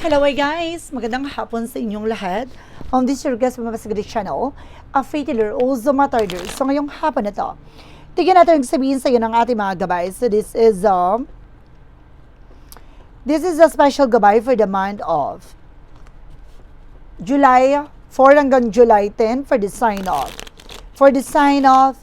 Hello guys! Magandang hapon sa inyong lahat. Um, this is your guest from Mamasagadi Channel, a fatiller also matarder. So ngayong hapon na to, tignan natin ang sabihin sa iyo ng ating mga gabay. So this is um, this is a special gabay for the month of July 4 hanggang July 10 for the sign off. For the sign off,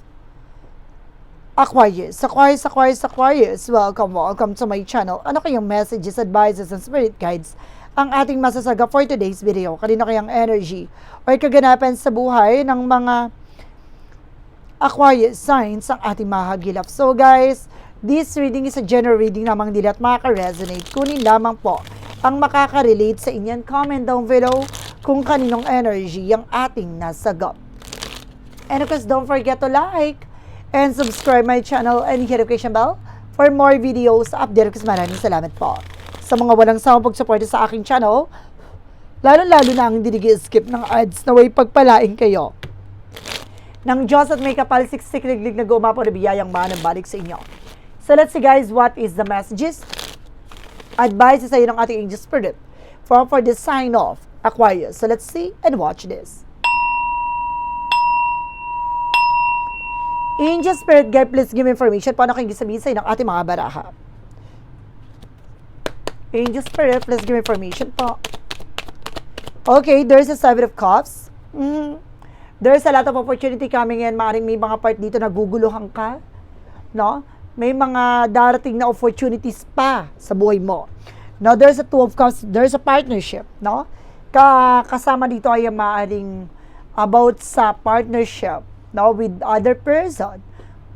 Aquarius, Aquarius, Aquarius, Aquarius, welcome, welcome to my channel. Ano kayong messages, advices, and spirit guides ang ating masasaga for today's video? Kanino kayang energy or kaganapan sa buhay ng mga Aquarius signs ang ating mahagilap. So guys, this reading is a general reading lamang nila at makaka-resonate. Kunin lamang po ang makaka-relate sa inyan. Comment down below kung kaninong energy ang ating nasagap. And of course, don't forget to like and subscribe my channel and hit the notification bell for more videos update ko. Maraming salamat po sa mga walang sawang pagsuporta sa aking channel. Lalo-lalo na ang hindi skip ng ads na way pagpalain kayo. Ng Diyos at may kapal siksik liglig na gumapo na biyayang manang balik sa inyo. So let's see guys, what is the messages? Advice sa iyo ng ating angel spirit for, for the sign of Aquarius. So let's see and watch this. Angel Spirit Guide, please give information paano kayo sabihin sa ng ating mga baraha. Angel Spirit, please give me information po. Okay, there's a Seven of Cups. Mhm. There's a lot of opportunity coming in. Maring may mga part dito na guguluhan ka. No? May mga darating na opportunities pa sa buhay mo. No, there's a Two of Cups. There's a partnership. No? Ka kasama dito ay maaring about sa partnership no, with other person,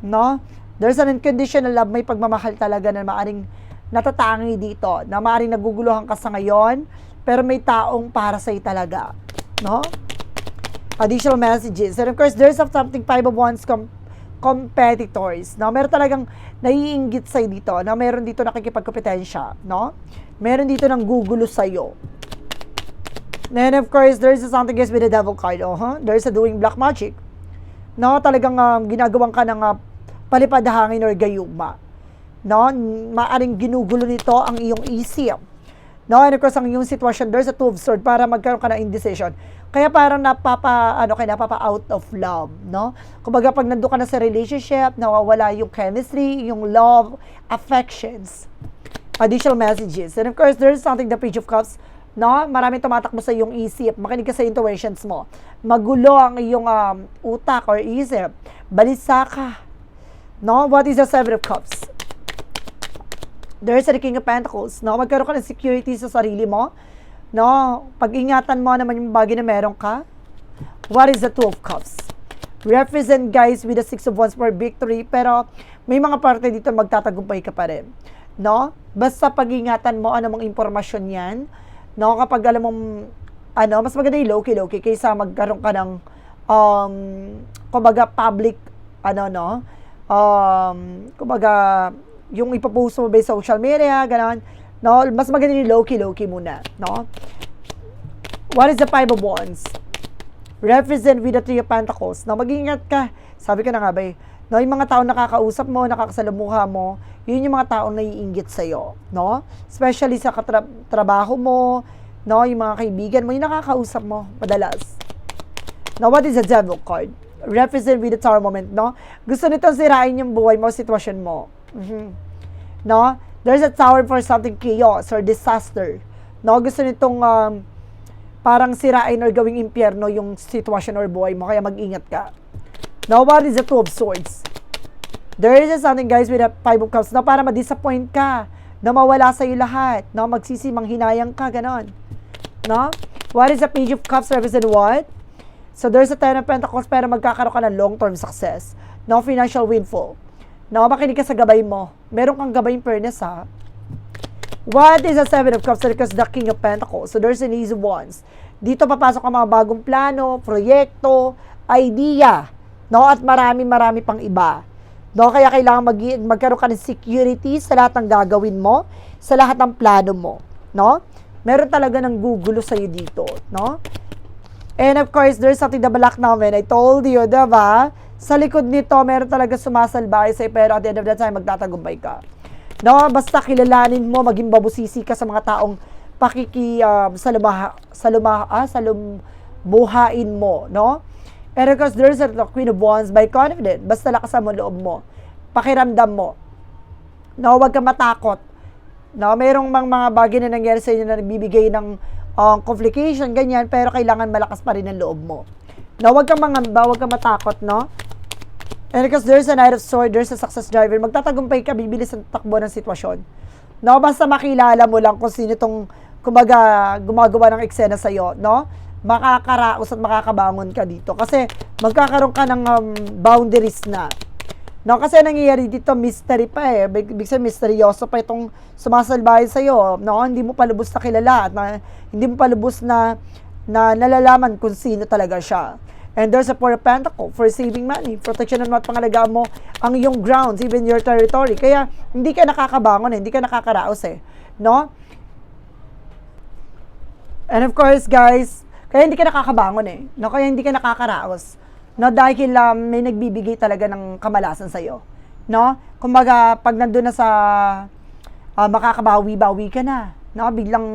no? There's an unconditional love, may pagmamahal talaga na maaring natatangi dito, na maaring naguguluhan ka sa ngayon, pero may taong para sa'yo talaga, no? Additional messages. And of course, there's something five of wands com- competitors, no? Meron talagang naiinggit sa'yo dito, na meron dito nakikipagkompetensya, no? Meron dito ng gugulo sa'yo. Then of course, there's something guys with the devil card, oh, huh? There's a doing black magic no talagang um, ginagawan ka ng uh, palipad hangin or gayuma no maaring ginugulo nito ang iyong isip no and of course ang iyong sitwasyon there's a two of sword para magkaroon ka ng indecision kaya parang napapa ano kaya napapa out of love no kumbaga pag nandoon ka na sa relationship nawawala yung chemistry yung love affections additional messages and of course there's something the page of cups no? Maraming tumatakbo sa iyong isip. Makinig ka sa intuitions mo. Magulo ang iyong um, utak or isip. Balisa ka. No? What is the Seven of Cups? There's the King of Pentacles. No? Magkaroon ka ng security sa sarili mo. No? Pag-ingatan mo naman yung bagay na meron ka. What is the Two of Cups? Represent guys with the Six of Wands for victory. Pero may mga parte dito magtatagumpay ka pa rin. No? Basta pag-ingatan mo anumang impormasyon yan. No? Kapag alam mong ano, mas maganda yung low-key, low-key kaysa magkaroon ka ng um, kumbaga public ano no um, kumbaga yung ipopost mo ba sa social media, gano'n. No, mas maganda yung low-key, low-key muna, no? What is the Five of Wands? Represent with the Three of Pentacles. No, mag-ingat ka. Sabi ko na nga ba no, yung mga tao nakakausap mo, nakakasalamuha mo, yun yung mga taong naiinggit sa'yo, no? Especially sa katra- trabaho mo, no, yung mga kaibigan mo, yung nakakausap mo, madalas. Now, what is the devil card? Represent with the tower moment, no? Gusto nitong sirain yung buhay mo, sitwasyon mo. Mhm. No? There's a tower for something chaos or disaster. No? Gusto nitong um, parang sirain or gawing impyerno yung sitwasyon or buhay mo, kaya mag-ingat ka. Now, what is the two of swords? There is something guys with a five of cups na para ma-disappoint ka, na mawala sa iyo lahat, no? Magsisimang hinayang ka, ganon. No? What is the page of cups represent what? So there's a ten of pentacles pero magkakaroon ka ng long-term success. No financial windfall. No, makinig ka sa gabay mo. Meron kang gabay in fairness ha. What is the seven of cups? Because the king of pentacles. So there's an easy ones. Dito papasok ang mga bagong plano, proyekto, idea. No? At marami-marami pang iba. No? Kaya kailangan mag magkaroon ka ng security sa lahat ng gagawin mo, sa lahat ng plano mo. No? Meron talaga ng gugulo sa'yo dito. No? And of course, there's something the black namin. I told you, diba? Sa likod nito, meron talaga sumasalbay sa'yo, pero at the end of the time, magtatagumpay ka. No? Basta kilalanin mo, maging babusisi ka sa mga taong pakiki um, sa lumaha, sa lumaha, ah, sa lumuhain mo, no? Of course, there's a the Queen of Wands by confident. Basta lakasan mo loob mo. Pakiramdam mo. No, huwag ka matakot. No, mayroong mga, mga bagay na nangyari sa inyo na nagbibigay ng um, complication, ganyan, pero kailangan malakas pa rin ang loob mo. No, huwag kang mangamba, huwag kang matakot, no? And because there's a Knight of Swords, there's a Success Driver, magtatagumpay ka, bibilis ang takbo ng sitwasyon. No, basta makilala mo lang kung sino tong kumaga gumagawa ng eksena sa iyo, no? Makakaraos at makakabangon ka dito kasi magkakaroon ka ng um, boundaries na. No, kasi nangyayari dito mystery pa eh. Big, big sabihin, misteryoso pa itong sumasalbahay sa iyo. No, hindi mo pa lubos na kilala at na, hindi mo pa lubos na na nalalaman kung sino talaga siya. And there's a Four of Pentacles for saving money. Protection mo at pangalagaan mo ang iyong grounds, even your territory. Kaya hindi ka nakakabangon eh, hindi ka nakakaraos eh. No? And of course, guys, kaya hindi ka nakakabangon eh. No? Kaya hindi ka nakakaraos. No? Dahil um, may nagbibigay talaga ng kamalasan sa'yo. No? Kumbaga, pag nandun na sa uh, makakabawi-bawi ka na. No? Biglang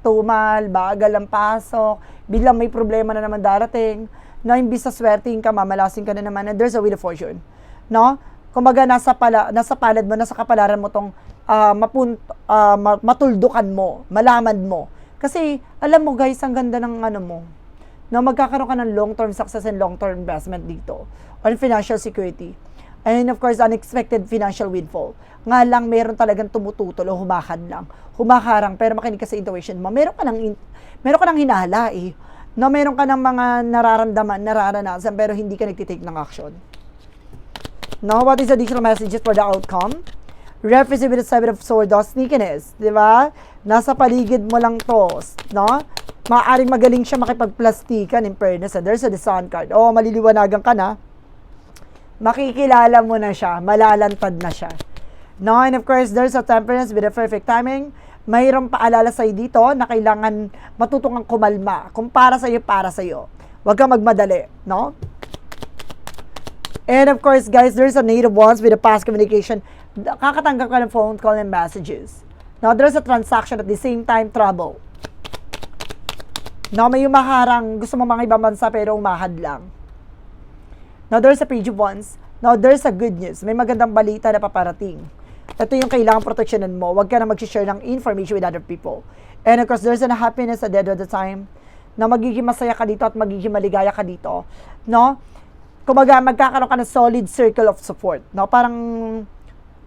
tumal, bagal ang pasok, biglang may problema na naman darating. No? Imbis sa swerting ka, mamalasin ka na naman, and there's a wheel of fortune. No? Kumbaga, nasa, pala, nasa palad mo, nasa kapalaran mo tong uh, mapun, uh, matuldukan mo, malaman mo. Kasi, alam mo guys, ang ganda ng ano mo, no, magkakaroon ka ng long-term success and long-term investment dito on financial security. And of course, unexpected financial windfall. Nga lang, meron talagang tumututol o humakad lang. Humaharang, pero makinig ka sa intuition mo. Meron ka ng, meron ka ng hinala eh. No, meron ka ng mga nararamdaman, nararanasan, pero hindi ka nagtitake ng action. No, what is additional messages for the outcome? Represent with the seven of swords, o sneakiness, di ba? Nasa paligid mo lang to, no? Maaaring magaling siya makipagplastikan in fairness, there's a the sun card. Oh, maliliwanagan ka na. Makikilala mo na siya, malalantad na siya. No, and of course, there's a temperance with a perfect timing. Mayroong paalala sa'yo dito na kailangan matutong kang kumalma. Kung para sa'yo, para sa'yo. Huwag kang magmadali, no? And of course, guys, there's a native ones with a past communication. Kakatanggap ka ng phone call and messages. Now, there's a transaction at the same time, trouble. Now, may umaharang, gusto mo mga ibang bansa pero umahad lang. Now, there's a page of wands. Now, there's a good news. May magandang balita na paparating. Ito yung kailangan proteksyonan mo. Huwag ka na mag-share ng information with other people. And of course, there's a happiness at the end of the time na magiging masaya ka dito at magiging maligaya ka dito. No? Kumaga, magkakaroon ka ng solid circle of support. No? Parang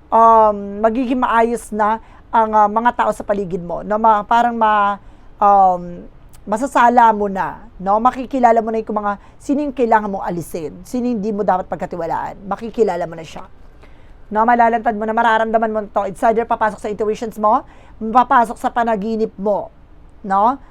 um, magiging maayos na ang uh, mga tao sa paligid mo. No? Ma, parang ma, um, masasala mo na, no? Makikilala mo na yung mga sino yung kailangan mong alisin, sino hindi mo dapat pagkatiwalaan. Makikilala mo na siya. No, malalantad mo na mararamdaman mo to. It's either papasok sa intuitions mo, papasok sa panaginip mo. No?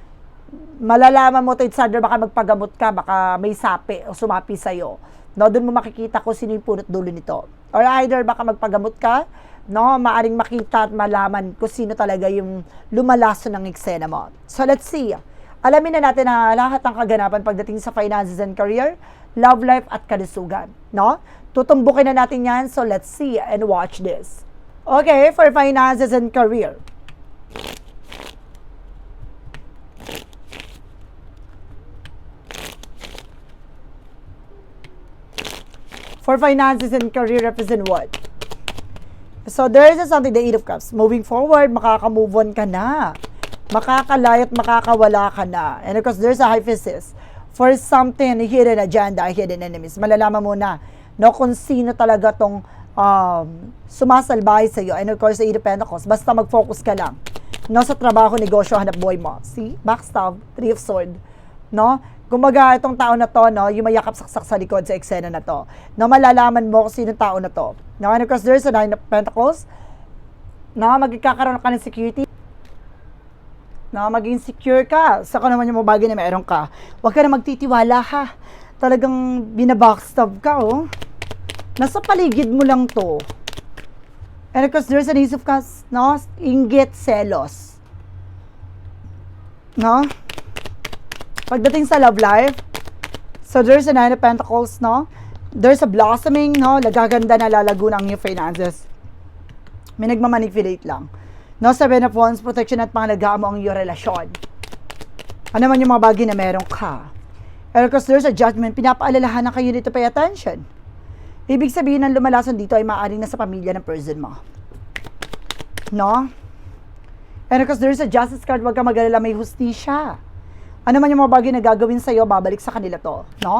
Malalaman mo to, it's either baka magpagamot ka, baka may sapi o sumapi sa'yo. No, doon mo makikita kung sino yung punot dulo nito. Or either baka magpagamot ka, no, maaring makita at malaman kung sino talaga yung lumalaso ng eksena mo. So let's see. Alamin na natin na lahat ng kaganapan pagdating sa finances and career, love life at kalusugan, no? Tutumbukin na natin yan, so let's see and watch this. Okay, for finances and career. For finances and career, represent what? So, there is something, the Eight of Cups. Moving forward, makaka-move on ka na. Makakalay at makakawala ka na. And of course, there's a hyphesis. For something, hidden agenda, hidden enemies. Malalaman mo na no, kung sino talaga tong um, sumasalbay sa iyo. And of course, Eight of Pentacles, basta mag-focus ka lang. No, sa trabaho, negosyo, hanap buhay mo. See? Backstab, Three of Sword. No? Gumaga itong tao na to, no, yung mayakap saksak sa likod sa eksena na to. No, malalaman mo kung sino tao na to. No, and of course, there's a Nine of Pentacles. No, magkakaroon ka ng security na maging secure ka sa kung naman yung mga bagay na meron ka. Huwag ka na magtitiwala ha. Talagang binabackstab ka oh. Nasa paligid mo lang to. And of there's an ace of cups, no? Inggit, selos. No? Pagdating sa love life, so there's a nine of pentacles, no? There's a blossoming, no? Lagaganda na lalago ng yung finances. May nagmamanipulate lang. No, Seven of Wands, protection at pangalagaan mo ang iyong relasyon. Ano man yung mga bagay na meron ka. And of course, there's a judgment. Pinapaalalahan na kayo dito, pay attention. Ibig sabihin ng lumalason dito ay maaaring nasa pamilya ng person mo. No? And of course, there's a justice card. Huwag ka mag-alala, may hustisya. Ano man yung mga bagay na gagawin sa'yo, babalik sa kanila to. No?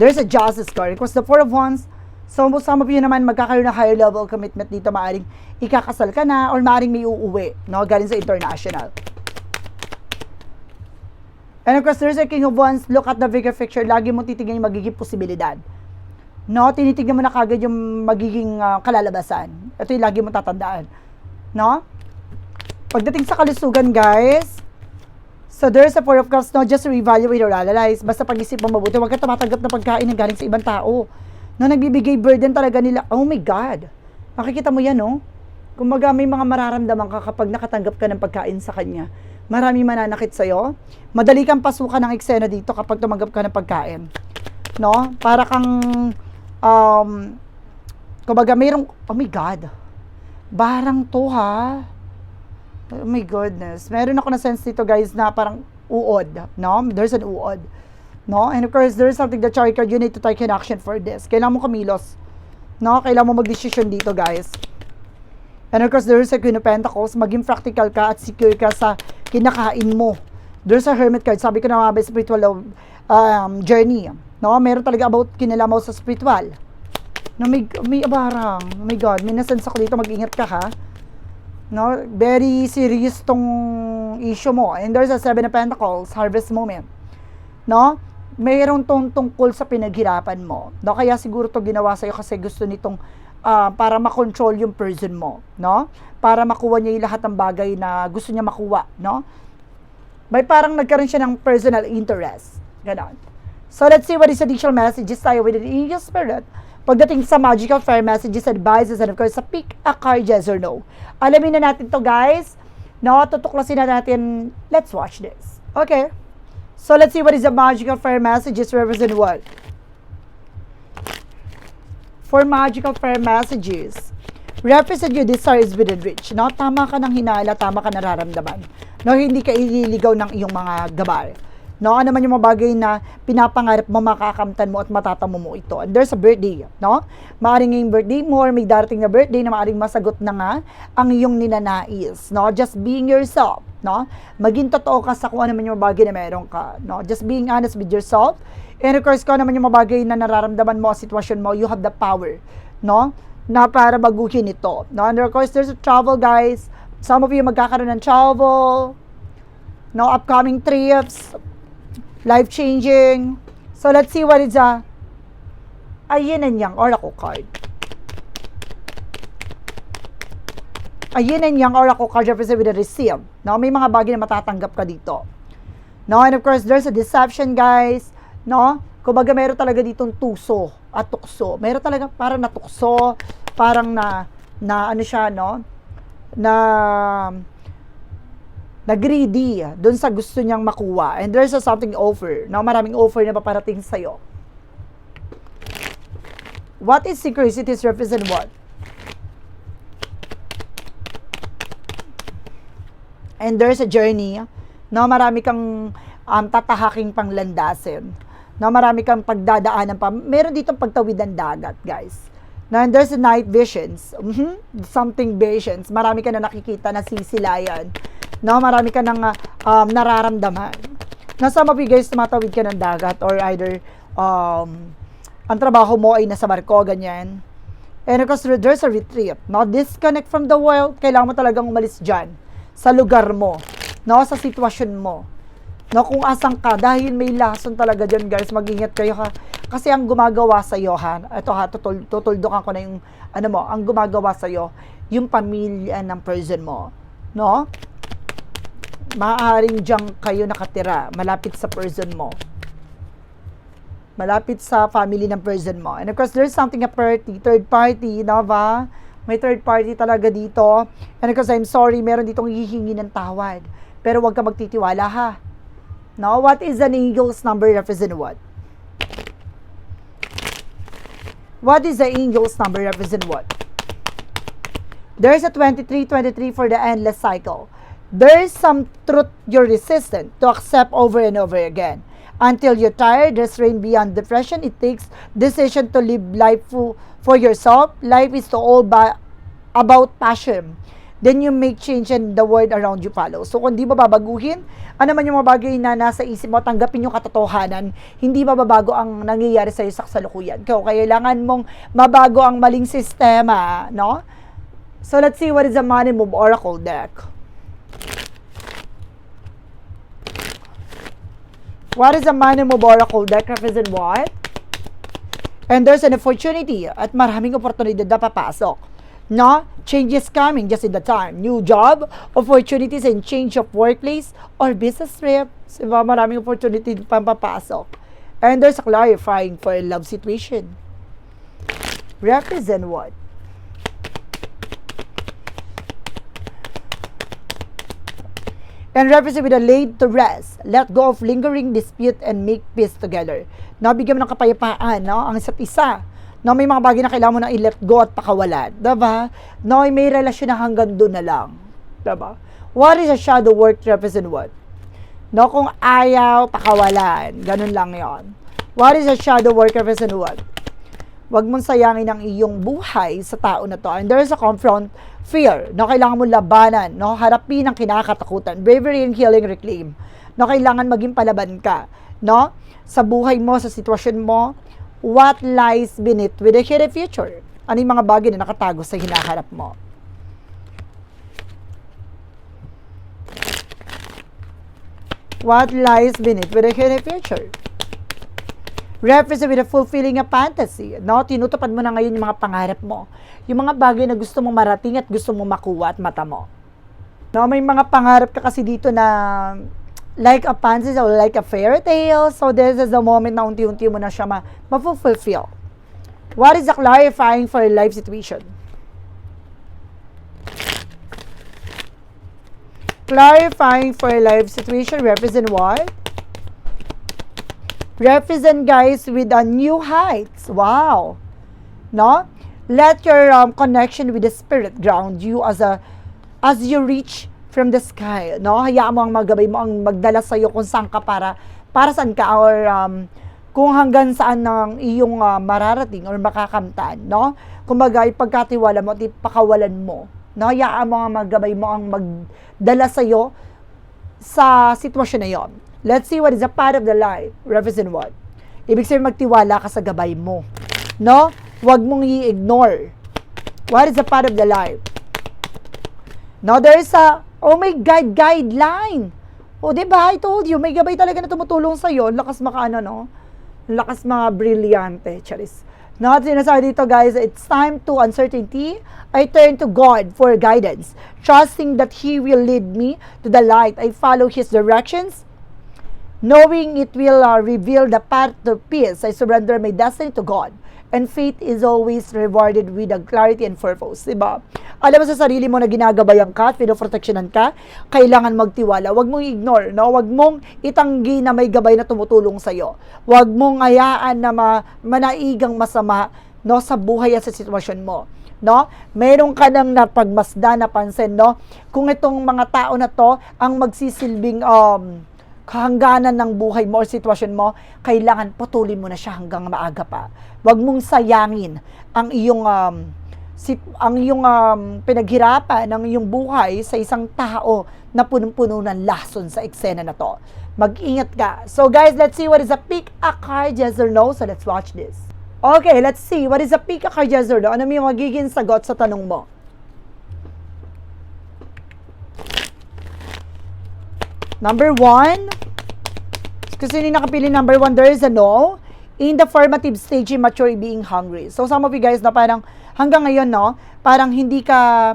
There's a justice card. Of course, the four of wands, so some of you naman magkakaroon ng higher level commitment dito. Maaring ikakasal ka na or maaring may uuwi. No? Galing sa international. And of course, there's a king of wands. Look at the bigger picture. Lagi mo titignan yung magiging posibilidad. No? Tinitignan mo na kagad yung magiging uh, kalalabasan. Ito yung lagi mo tatandaan. No? Pagdating sa kalusugan, guys, so there's a four of cups, no, just reevaluate or analyze. Basta pag-isip mo mabuti, huwag ka tumatanggap na pagkain na galing sa ibang tao. No, nagbibigay burden talaga nila. Oh my God. Makikita mo yan, no? Kung may mga mararamdaman ka kapag nakatanggap ka ng pagkain sa kanya. Marami mananakit sa'yo. Madali kang pasukan ng eksena dito kapag tumanggap ka ng pagkain. No? Para kang, um, kumbaga mayroong, oh my God. Barang to ha. Oh my goodness. Meron ako na sense dito guys na parang uod. No? There's an uod. No? And of course, there's something that Chari card, you need to take an action for this. Kailangan mo kumilos. No? Kailangan mo mag-decision dito guys. And of course, there's a Queen of Pentacles. Maging practical ka at secure ka sa kinakain mo. There's a Hermit card. Sabi ko na mga spiritual um, journey. No? Meron talaga about kinalamaw sa spiritual. No, may, may abarang. Oh my God. May nasense ako dito. Mag-ingat ka ha no very serious tong issue mo and there's a seven of pentacles harvest moment no mayroon tong tungkol sa pinaghirapan mo no kaya siguro to ginawa sa kasi gusto nitong uh, para makontrol yung person mo no para makuha niya yung lahat ng bagay na gusto niya makuha no may parang nagkaroon siya ng personal interest ganon so let's see what is additional messages tayo with the angel spirit Pagdating sa magical fair messages, advices, and of course, sa pick a card, yes or no. Alamin na natin to guys. No, tutuklasin na natin. Let's watch this. Okay. So, let's see what is the magical fair messages represent what? For magical fair messages, represent your desires within reach. No, tama ka ng hinala, tama ka nararamdaman. No, hindi ka ililigaw ng iyong mga gabal. No, ano man yung mga bagay na pinapangarap mo, makakamtan mo at matatamo mo ito. And there's a birthday, no? Maaring yung birthday mo or may darating na birthday na maaring masagot na nga ang iyong ninanais, no? Just being yourself, no? Maging totoo ka sa kung ano man yung bagay na meron ka, no? Just being honest with yourself. And of course, kung ano man yung bagay na nararamdaman mo, sitwasyon mo, you have the power, no? Na para baguhin ito. No? And of course, there's a travel, guys. Some of you magkakaroon ng travel, no? Upcoming trips, life-changing. So, let's see what is a Ayin and Yang Oracle card. Ayin and Yang Oracle card represent with a receive. No, may mga bagay na matatanggap ka dito. No, and of course, there's a deception, guys. No? Kumbaga, meron talaga ditong tuso at tukso. Meron talaga parang natukso, parang na, na ano siya, no? Na, na greedy doon sa gusto niyang makuha. And there's a something offer. No? Maraming offer na paparating sa'yo. What is synchronicities represent what? And there's a journey. No, marami kang um, tatahaking panglandasin. No, marami kang pagdadaanan pa. Meron ditong pagtawid ng dagat, guys. No, and there's a night visions. Mm-hmm. Something visions. Marami ka na nakikita na sisilayan. No, marami ka nang um, nararamdaman. Na some of you guys, tumatawid ka ng dagat or either um, ang trabaho mo ay nasa barko, ganyan. And of course, there's a retreat. No, disconnect from the world. Kailangan mo talagang umalis dyan. Sa lugar mo. No, sa sitwasyon mo. No, kung asan ka, dahil may lason talaga dyan, guys, mag-ingat kayo ha. Kasi ang gumagawa sa iyo, ha, ito ha, tutul tutuldukan ko na yung, ano mo, ang gumagawa sa iyo, yung pamilya ng person mo. No? Maaaring diyan kayo nakatira, malapit sa person mo. Malapit sa family ng person mo. And of course, there's something a party, third party, no ba? May third party talaga dito. And of course, I'm sorry, meron ditong hihingi ng tawad. Pero huwag ka magtitiwala ha Now, what is an angel's number represent what? What is the angel's number represent what? There's a 23-23 for the endless cycle. There's some truth you're resistant to accept over and over again. Until you're tired, there's rain beyond depression. It takes decision to live life for, for yourself. Life is to all ba- about passion. Then you make change and the world around you follow. So kung di ba babaguhin, ano man yung mga bagay na nasa isip mo, tanggapin yung katotohanan, hindi mababago ang nangyayari sa'yo sa kasalukuyan. Kaya kailangan mong mabago ang maling sistema, no? So let's see what is the money move oracle deck. What is the money move oracle deck represent what? And there's an opportunity at maraming oportunidad na papasok. No? Change is coming just in the time. New job, opportunities and change of workplace or business trip. Diba? Maraming opportunity pang papasok. And there's a clarifying for a love situation. Represent what? And represent with a laid to rest. Let go of lingering dispute and make peace together. Nabigyan mo ng kapayapaan, no? Ang isa't isa. No, may mga bagay na kailangan mo na i-let go at pakawalan. Diba? No, may relasyon na hanggang doon na lang. Diba? What is a shadow work represent what? No, kung ayaw, pakawalan. Ganun lang yon. What is a shadow work represent what? Huwag mong sayangin ang iyong buhay sa tao na to. And there is a confront fear. No, kailangan mo labanan. No, harapin ang kinakatakutan. Bravery and healing reclaim. No, kailangan maging palaban ka. No, sa buhay mo, sa sitwasyon mo, what lies beneath with the hidden future? Ano yung mga bagay na nakatago sa hinaharap mo? What lies beneath with the hidden future? Represent with a fulfilling a fantasy. No? Tinutupad mo na ngayon yung mga pangarap mo. Yung mga bagay na gusto mong marating at gusto mong makuha at mata mo. No, may mga pangarap ka kasi dito na like a fantasy or like a fairy tale. So this is the moment na unti-unti mo na siya ma- ma-fulfill. What is the clarifying for your life situation? Clarifying for your life situation represent what? Represent guys with a new heights. Wow. No? Let your um, connection with the spirit ground you as a as you reach from the sky. No? Hayaan mo ang magabay mo ang magdala sa iyo kung saan ka para para saan ka or um, kung hanggang saan ng iyong uh, mararating or makakamtan, no? Kumbaga, ipagkatiwala mo at ipakawalan mo. No? Hayaan mo ang magabay mo ang magdala sa iyo sa sitwasyon na yon. Let's see what is a part of the life. Represent what? Ibig sabihin magtiwala ka sa gabay mo. No? Huwag mong i-ignore. What is a part of the life? No, there is a, oh my God, guideline. O, di ba? I told you, may gabay talaga na tumutulong sa'yo. Lakas maka, ano, no? Lakas mga brilyante. Charis. No, sinasabi dito, guys, it's time to uncertainty. I turn to God for guidance, trusting that He will lead me to the light. I follow His directions Knowing it will uh, reveal the path to peace, I surrender my destiny to God. And faith is always rewarded with a clarity and purpose. Diba? Alam mo sa sarili mo na ginagabayan ka, pinoproteksyonan ka, kailangan magtiwala. Huwag mong ignore, no? Huwag mong itanggi na may gabay na tumutulong sa'yo. Huwag mong hayaan na ma- manaigang masama no, sa buhay at sa sitwasyon mo no? Meron ka nang napagmasda, napansin, no? Kung itong mga tao na to ang magsisilbing um, kahangganan ng buhay mo o sitwasyon mo, kailangan putulin mo na siya hanggang maaga pa. Huwag mong sayangin ang iyong um, sit, ang iyong um, pinaghirapan ng iyong buhay sa isang tao na punong-puno ng lason sa eksena na to. Mag-ingat ka. So guys, let's see what is a pick a card, yes or no. So let's watch this. Okay, let's see. What is a pick a card, yes or no? Ano yung magiging sagot sa tanong mo? Number one, kasi ni nakapili number one, there is a no. In the formative stage, immature being hungry. So some of you guys na parang hanggang ngayon, no, parang hindi ka,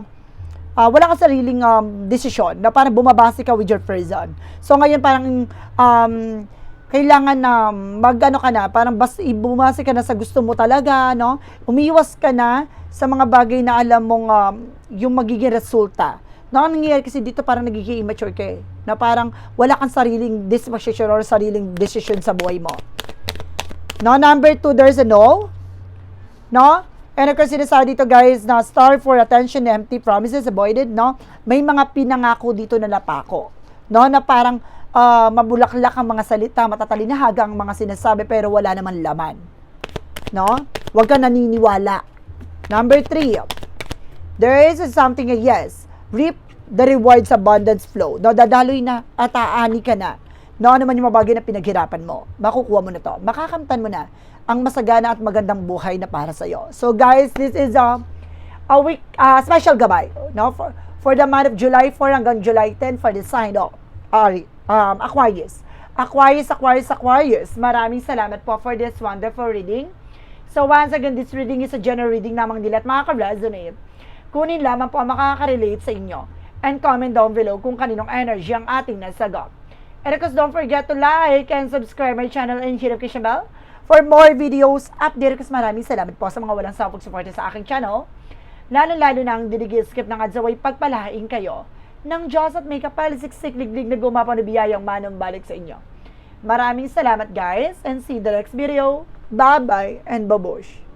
uh, wala ka sariling um, desisyon na parang bumabase ka with your person. So ngayon parang um, kailangan na magano ka na, parang bas bumase ka na sa gusto mo talaga, no? Umiwas ka na sa mga bagay na alam mong um, yung magiging resulta. No, ang nangyayari kasi dito parang nagiging immature ka eh. Na parang wala kang sariling disposition or sariling decision sa buhay mo. No, number two, there's a no. No? And of course, sinasabi dito guys na star for attention, empty promises avoided, no? May mga pinangako dito na napako, no? Na parang ah, mabulaklak ang mga salita, matatalinahaga ang mga sinasabi, pero wala naman laman. No? Huwag ka naniniwala. Number three, there is something, yes, reap the rewards abundance flow. No, dadaloy na at aani ka na. No, ano man yung mga bagay na pinaghirapan mo, makukuha mo na to. Makakamtan mo na ang masagana at magandang buhay na para sa iyo. So guys, this is a a week uh, special gabay, no? For for the month of July 4 hanggang July 10 for the sign of Ari, um, Aquarius. Aquarius, Aquarius, Aquarius. Maraming salamat po for this wonderful reading. So once again, this reading is a general reading namang nila at makaka-resonate. Kunin lamang po ang makaka-relate sa inyo. And comment down below kung kaninong energy ang ating nasagot. And of course, don't forget to like and subscribe my channel and hit notification bell for more videos update. Kasi maraming salamat po sa mga walang sawag suporta sa aking channel. Lalo-lalo na ang dinigil-skip ng adzaway pagpalahain kayo ng Diyos at may kapalisiksik liglig na gumapaw na biyayang manong balik sa inyo. Maraming salamat guys and see the next video. Bye-bye and babush!